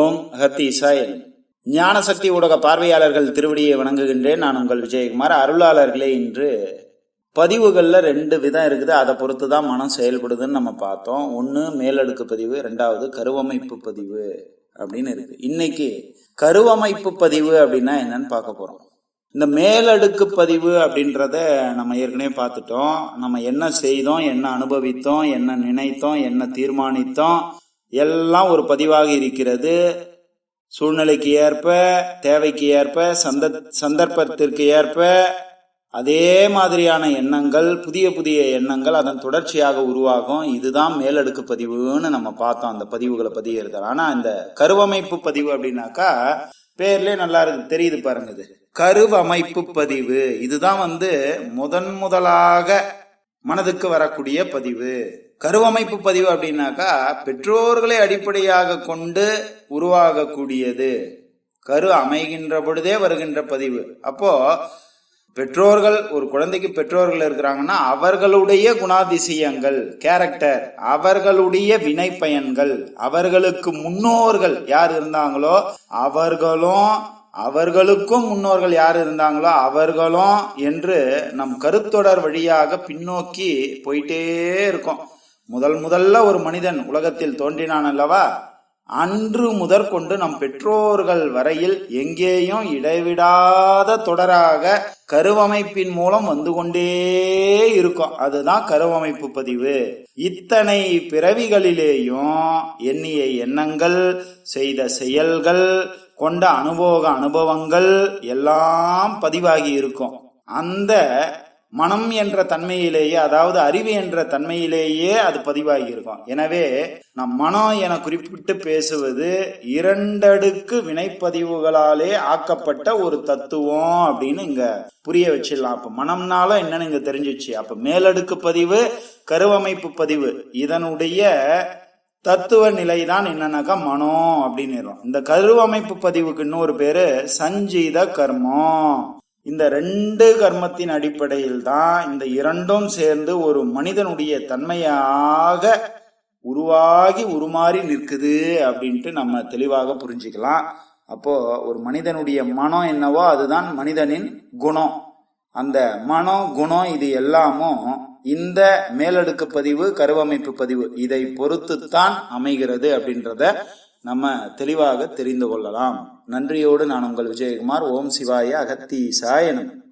ஓம் ஹத்தி இசாயன் ஞானசக்தி ஊடக பார்வையாளர்கள் திருவடியை வணங்குகின்றேன். நான் உங்கள் விஜயகுமார். அருளாளர்களே இன்று பதிவுகளில் ரெண்டு விதம் இருக்குது. அதை பொறுத்து தான் மனம் செயல்படுதுன்னு நம்ம பார்த்தோம். ஒன்று மேலடுக்கு பதிவு ரெண்டாவது கருவமைப்பு பதிவு அப்படின்னு இருக்கு. இன்னைக்கு கருவமைப்பு பதிவு அப்படின்னா என்னன்னு பார்க்க போகிறோம் இந்த மேலடுக்கு பதிவு அப்படின்றத நம்ம ஏற்கனவே பார்த்துட்டோம். நம்ம என்ன செய்தோம் என்ன அனுபவித்தோம் என்ன நினைத்தோம் என்ன தீர்மானித்தோம் எல்லாம் ஒரு பதிவாக இருக்கிறது. சூழ்நிலைக்கு ஏற்ப தேவைக்கு ஏற்ப சந்த சந்தர்ப்பத்திற்கு ஏற்ப அதே மாதிரியான எண்ணங்கள் புதிய புதிய எண்ணங்கள் அதன் தொடர்ச்சியாக உருவாகும். இதுதான் மேலடுக்கு பதிவுன்னு நம்ம பார்த்தோம். அந்த பதிவுகளை பதிகிறது ஆனால் இந்த கருவமைப்பு பதிவு அப்படின்னாக்கா பேர்லேயே நல்லா இருக்கு. தெரியுது பாருங்க இது. கருவமைப்பு பதிவு. இதுதான் வந்து முதன் முதலாக மனதுக்கு வரக்கூடிய பதிவு. கருவமைப்பு பதிவு அப்படின்னாக்கா பெற்றோர்களை அடிப்படையாக கொண்டு உருவாகக்கூடியது. கரு அமைகின்ற பொழுதே வருகின்ற பதிவு. அப்போ பெற்றோர்கள் ஒரு குழந்தைக்கு பெற்றோர்கள் இருக்கிறாங்கன்னா அவர்களுடைய குணாதிசயங்கள் கேரக்டர் அவர்களுடைய வினை பயன்கள் அவர்களுக்கு முன்னோர்கள் யார் இருந்தாங்களோ அவர்களும் அவர்களுக்கும் முன்னோர்கள் யார் இருந்தாங்களோ அவர்களும் என்று நம் கருத்தொடர் வழியாக பின்னோக்கி போயிட்டே இருக்கோம். முதல் முதல்ல ஒரு மனிதன் உலகத்தில் தோன்றினான் அல்லவா? அன்று முதற்கொண்டு நம் பெற்றோர்கள் வரையில் எங்கேயும் இடைவிடாத தொடராக கருவமைப்பின் மூலம் வந்து கொண்டே இருக்கும். அதுதான் கருவமைப்பு பதிவு. இத்தனை பிறவிகளிலேயும் எண்ணிய எண்ணங்கள் செய்த செயல்கள் கொண்ட அனுபவ அனுபவங்கள் எல்லாம் பதிவாகி இருக்கும். அந்த மனம் என்ற தன்மையிலேயே அதாவது அறிவு என்ற தன்மையிலேயே அது பதிவாகி இருக்கும். எனவே நம் மனம் என குறிப்பிட்டு பேசுவது இரண்டடுக்கு வினைப்பதிவுகளாலே ஆக்கப்பட்ட ஒரு தத்துவம் அப்படின்னு இங்க புரிய வச்சிடலாம். அப்ப மனம்னால என்னன்னு இங்க தெரிஞ்சிச்சு. அப்ப மேலடுக்கு பதிவு கருவமைப்பு பதிவு. இதனுடைய தத்துவ நிலை தான் என்னன்னாக்கா மனம் அப்படின்னு இந்த கருவமைப்பு பதிவுக்கு இன்னொரு பேரு சஞ்சீத கர்மம். இந்த ரெண்டு கர்மத்தின் அடிப்படையில் தான் இந்த இரண்டும் சேர்ந்து ஒரு மனிதனுடைய தன்மையாக உருவாகி உருமாறி நிற்குது அப்படின்ட்டு நம்ம தெளிவாக புரிஞ்சுக்கலாம். அப்போ ஒரு மனிதனுடைய மனம் என்னவோ அதுதான் மனிதனின் குணம். அந்த மனம் குணம் இது எல்லாமும் இந்த மேலடுக்கு பதிவு கருவமைப்பு பதிவு இதை பொறுத்துத்தான் அமைகிறது அப்படின்றத நம்ம தெளிவாக தெரிந்து கொள்ளலாம். நன்றியோடு நான் உங்கள் விஜயகுமார். ஓம் சிவாய அகத்தீசாயனம்